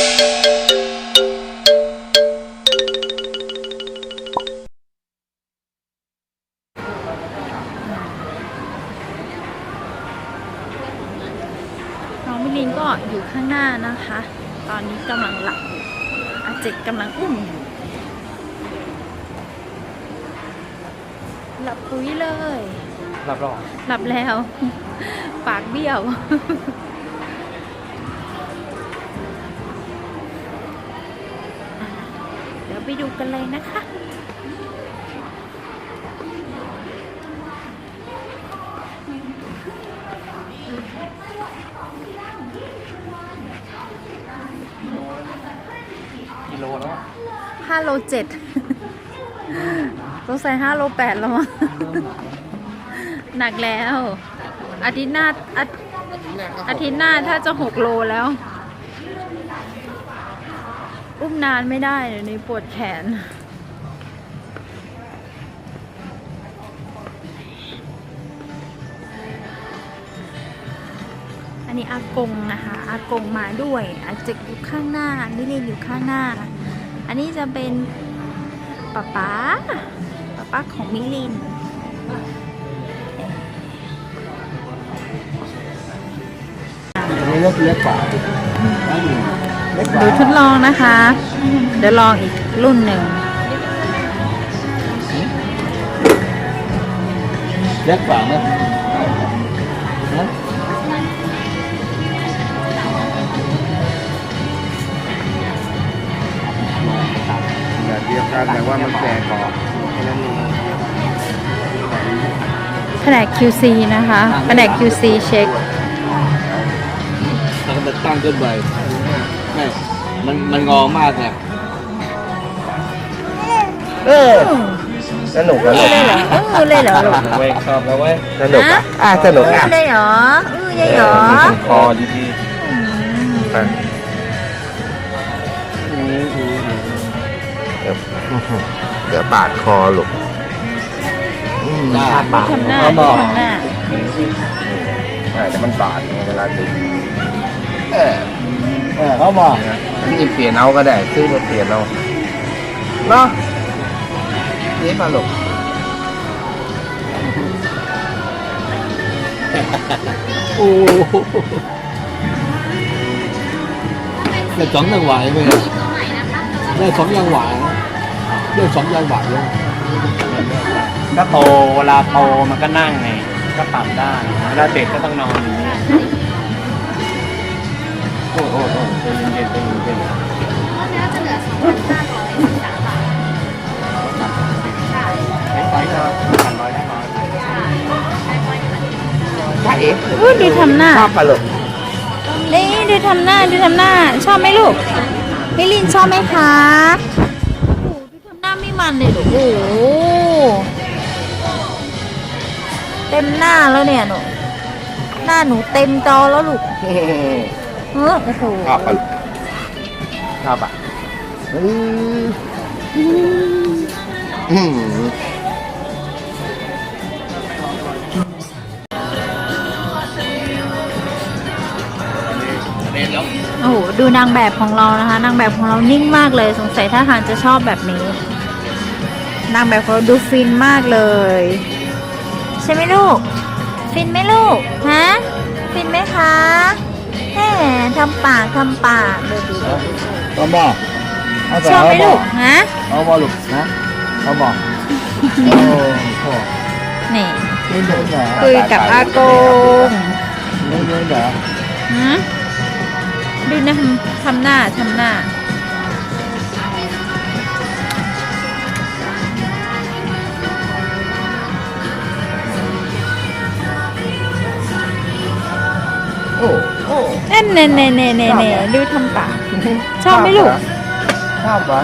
น้องมิลินก็อยู่ข้างหน้านะคะ ตอนนี้กำลังหลับอยู่อาเจกกำลังอุ้มอยู่หลับปุ้ยเลยรับรองหลับแล้ว ปากเบี้ยว เดี๋ยวไปดูกันเลยนะคะกิโลแล้วอะ5โลเจ็ดต้องใส่5โลแปดแล้วมั้งหนักแล้ว อาทิตย์หน้าอาอาทิตย์หน้าถ้าจะหกโลแล้ว อุ้มนานไม่ได้เดี๋ยวนี้ปวดแขน อันนี้อากงนะคะอากงมาด้วยอาเจกอยู่ข้างหน้ามิลินอยู่ข้างหน้า อันนี้จะเป็นป๊าป๊าป๊าป๊าของมิลินอันนี้เล็กเล็กกว่าเล็กกว่า ดูทดลองนะคะ เดี๋ยวลองอีกรุ่นหนึ่งเล็กกว่าไหมฮะแบบเดียวกันแต่ว่ามันแก่กว่าแค่นั้นเองแผนก QC นะคะแผนก QC เช็ค แล้วก็ตั้งขึ้นไป ไม่มันมันงอมากไงเออสนุกสนุกเลยเหรอเออเลยเหรอลูกเว้ยชอบแล้วเว้ยสนุกอะอะสนุกอะเลยเหรอเออเลยเหรอคอดีๆไปเดี๋ยวเดี๋ยวปาดคอลูกอืมได้ปาดทำหน้าเอาบอกทำหน้าใช่แต่มันบาดไงเวลาดึงเออ เออเขาบอกอันนี้เปลี่ยนเอาก็ได้ซื้อมาเปลี่ยนเอาเนาะนี่มาลูกโอ้โหได้สองยังไหวไหมได้สองยังไหวได้สองยังไหวแล้วก็โตเวลาโตมันก็นั่งไงก็ปรับได้เวลาเด็กก็ต้องนอนอย่างนี้โอ้โหโอ้โหใจเย็นๆใจเย็นๆไปก็พันร้อยได้ร้อยใช่เอ๋อุ้ยดูทำหน้าชอบปะลูกนี่ดูทำหน้าดูทำหน้า ชอบไหมลูกมิลินชอบไหมคะโอ้ดูทำหน้าไม่มันเลยลูกโอ้โหเต็มหน้าแล้วเนี่ยหนูหน้าหนูเต็มจอแล้วลูก ออโอ้โหชอบปะลูกชอบปะอืมอืมโอ้โหดูนางแบบของเรานะคะ นางแบบของเรานิ่งมากเลย สงสัยท่าทางจะชอบแบบนี้ นางแบบของเราดูฟินมากเลย ใช่ไหมลูก ฟินไหมลูก ฮะ ฟินไหมคะ แหมทำปากทำปากดูดูดูเขาบอกเอาชอบไหมลูกฮะเอาบอกลูกนะเขาบอกโอ้โหนี่ไม่เดินเหรอคุยกับอากงไม่เดินเหรอหืมดูนะทำทำหน้าทำหน้าโอ้โอ้เน่เน่เน่เน่เน่เน่ดูทำปากชอบไหมลูก ชอบปะ